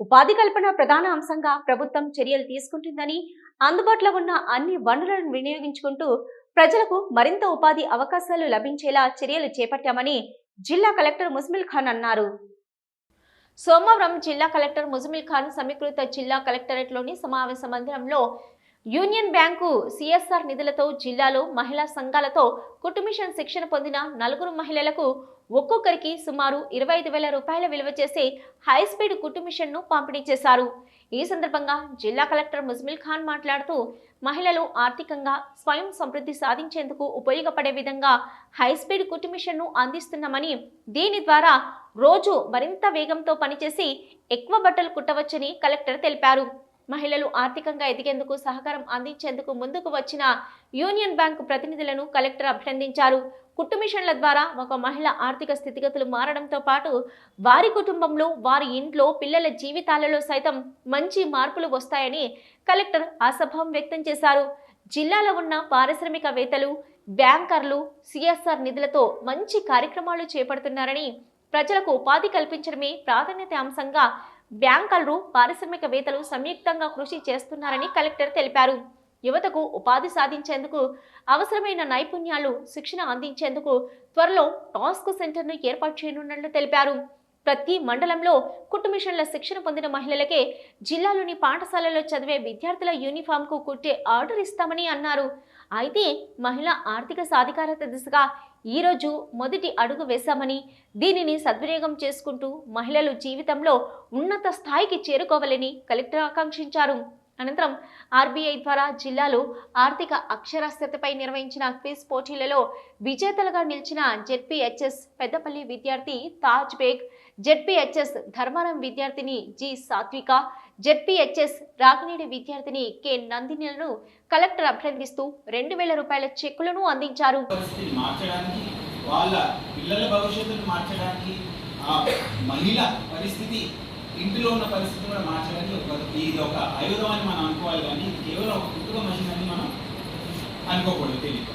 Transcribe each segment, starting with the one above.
ఉపాధి కల్పన ప్రధాన అంశంగా ప్రభుత్వం చర్యలు తీసుకుంటుందని అందుబాటులో ఉన్న అన్ని వనరులను వినియోగించుకుంటూ ప్రజలకు మరింత ఉపాధి అవకాశాలు లభించేలా చర్యలు చేపట్టామని జిల్లా కలెక్టర్ ముస్మిల్ ఖాన్ అన్నారు. సోమవారం జిల్లా కలెక్టర్ ముజమిల్ ఖాన్ సమీకృత జిల్లా కలెక్టరేట్లోని సమావేశ మందిరంలో యూనియన్ బ్యాంకు సిఎస్ఆర్ నిధులతో జిల్లాలో మహిళా సంఘాలతో కుటుంబిషన్ శిక్షణ పొందిన నలుగురు మహిళలకు ఒక్కొక్కరికి సుమారు ఇరవై ఐదు వేల రూపాయల విలువ చేసే హై స్పీడ్ కుటుంబిషన్ను పంపిణీ చేశారు. ఈ సందర్భంగా జిల్లా కలెక్టర్ ముజ్మిల్ ఖాన్ మాట్లాడుతూ మహిళలు ఆర్థికంగా స్వయం సమృద్ధి సాధించేందుకు ఉపయోగపడే విధంగా హై స్పీడ్ కుటుంబిషన్ను అందిస్తున్నామని దీని ద్వారా రోజు మరింత వేగంతో పనిచేసి ఎక్కువ బట్టలు కుట్టవచ్చని కలెక్టర్ తెలిపారు. మహిళలు ఆర్థికంగా ఎదిగేందుకు సహకారం అందించేందుకు ముందుకు వచ్చిన యూనియన్ బ్యాంకు ప్రతినిధులను కలెక్టర్ అభినందించారు. కుట్టు మిషన్ల ద్వారా ఒక మహిళ ఆర్థిక స్థితిగతులు మారడంతో పాటు వారి కుటుంబంలో వారి ఇంట్లో పిల్లల జీవితాలలో సైతం మంచి మార్పులు వస్తాయని కలెక్టర్ అసభం వ్యక్తం చేశారు. జిల్లాలో ఉన్న పారిశ్రామికవేత్తలు బ్యాంకర్లు సిఎస్ఆర్ నిధులతో మంచి కార్యక్రమాలు చేపడుతున్నారని ప్రజలకు ఉపాధి కల్పించడమే ప్రాధాన్యత అంశంగా బ్యాంకర్లు పారిశ్రామికవేత్తలు సంయుక్తంగా కృషి చేస్తున్నారని కలెక్టర్ తెలిపారు. యువతకు ఉపాధి సాధించేందుకు అవసరమైన నైపుణ్యాలు శిక్షణ అందించేందుకు త్వరలో టాస్క్ సెంటర్ను ఏర్పాటు చేయనున్నట్లు తెలిపారు. ప్రతి మండలంలో కుట్టుమిషన్ల శిక్షణ పొందిన మహిళలకే జిల్లాలోని పాఠశాలలో చదివే విద్యార్థుల యూనిఫామ్కు కుట్టే ఆర్డర్ ఇస్తామని అన్నారు. అయితే మహిళా ఆర్థిక సాధికారత దిశగా ఈరోజు మొదటి అడుగు వేశామని దీనిని సద్వినియోగం చేసుకుంటూ మహిళలు జీవితంలో ఉన్నత స్థాయికి చేరుకోవాలని కలెక్టర్ ఆకాంక్షించారు. అనంతరం ఆర్బీఐ ద్వారా జిల్లాలో ఆర్థిక అక్షరాస్యతపై నిర్వహించిన క్విజ్ పోటీలలో విజేతలుగా నిలిచిన జెడ్పీహెచ్ఎస్ పెద్దపల్లి విద్యార్థి తాజ్ బేగ్ జెడ్పీహెచ్ఎస్ ధర్మారం విద్యార్థిని జి సాత్విక జెడ్పీహెచ్ఎస్ రాగినేడి విద్యార్థిని కె నందినిలను కలెక్టర్ అభినందిస్తూ రెండు వేల రూపాయల చెక్కులను అందించారు. వాళ్ళ పిల్లల భవిష్యత్తును మార్చడానికి ఆ మహిళ పరిస్థితి ఇంటిలో ఉన్న పరిస్థితి కూడా మార్చడానికి ఒక ఇది ఒక ఆయుధం అని మనం అనుకోవాలి కానీ ఇది కేవలం ఒక కుటుంబ మషిన్ అని మనం అనుకోకూడదు తెలియదు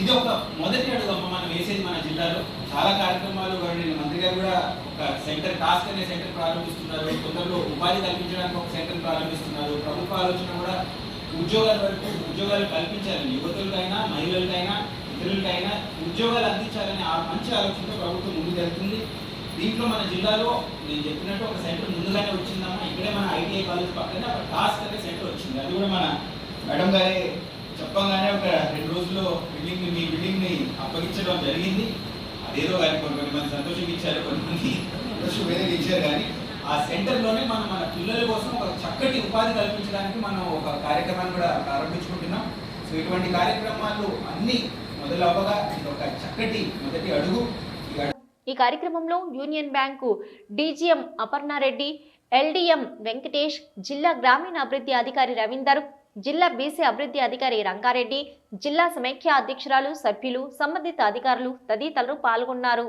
ఇది ఒక మొదటి అడుగు అమ్మ మనం వేసేది మన జిల్లాలో. చాలా కార్యక్రమాలు నేను మంత్రి గారు కూడా ఒక సెంటర్ టాస్క్ అనే సెంటర్ ప్రారంభిస్తున్నారు. కొందరు ఉపాధి కల్పించడానికి ఒక సెంటర్ ప్రారంభిస్తున్నారు. ప్రభుత్వ ఆలోచన కూడా ఉద్యోగాల వరకు ఉద్యోగాలు కల్పించాలని యువతులకైనా మహిళలకైనా ఇతరులకైనా ఉద్యోగాలు అందించాలని ఆ మంచి ఆలోచనతో ప్రభుత్వం ముందుకు వెళ్తుంది. దీంట్లో మన జిల్లాలో నేను చెప్పినట్టు ఒక సెంటర్ ముందుగానే వచ్చిందమ్మా. ఇక్కడే మన ఐటీఐ కాలేజ్ పక్కనే ఒక టాస్క్ అనే సెంటర్ వచ్చింది. అది కూడా మన మేడం గారే చెప్పంగానే ఒక రెండు రోజుల్లో బిల్డింగ్ని మీ బిల్డింగ్ని అప్పగించడం జరిగింది. అదేదో కానీ కొంతమంది కొన్ని మంది సంతోషంగా ఇచ్చారు కొంతమంది సంతోషం వేరే ఇచ్చారు కానీ ఆ సెంటర్లోనే మనం మన పిల్లల కోసం ఒక చక్కటి ఉపాధి కల్పించడానికి మనం ఒక కార్యక్రమాన్ని కూడా ప్రారంభించుకుంటున్నాం. సో ఇటువంటి కార్యక్రమాలు అన్ని మొదలవ్వగా ఇది ఒక చక్కటి మొదటి అడుగు. ఈ అడుగు ఈ కార్యక్రమంలో union bank DGM Aparna Reddy LDM Venkatesh జిల్లా గ్రామీణ అభివృద్ధి అధికారి రవీందర్ జిల్లా బీసీ అభివృద్ధి అధికారి రంగారెడ్డి జిల్లా సమైక్య అధ్యక్షురాలు సభ్యులు సంబంధిత అధికారులు తదితరులు పాల్గొన్నారు.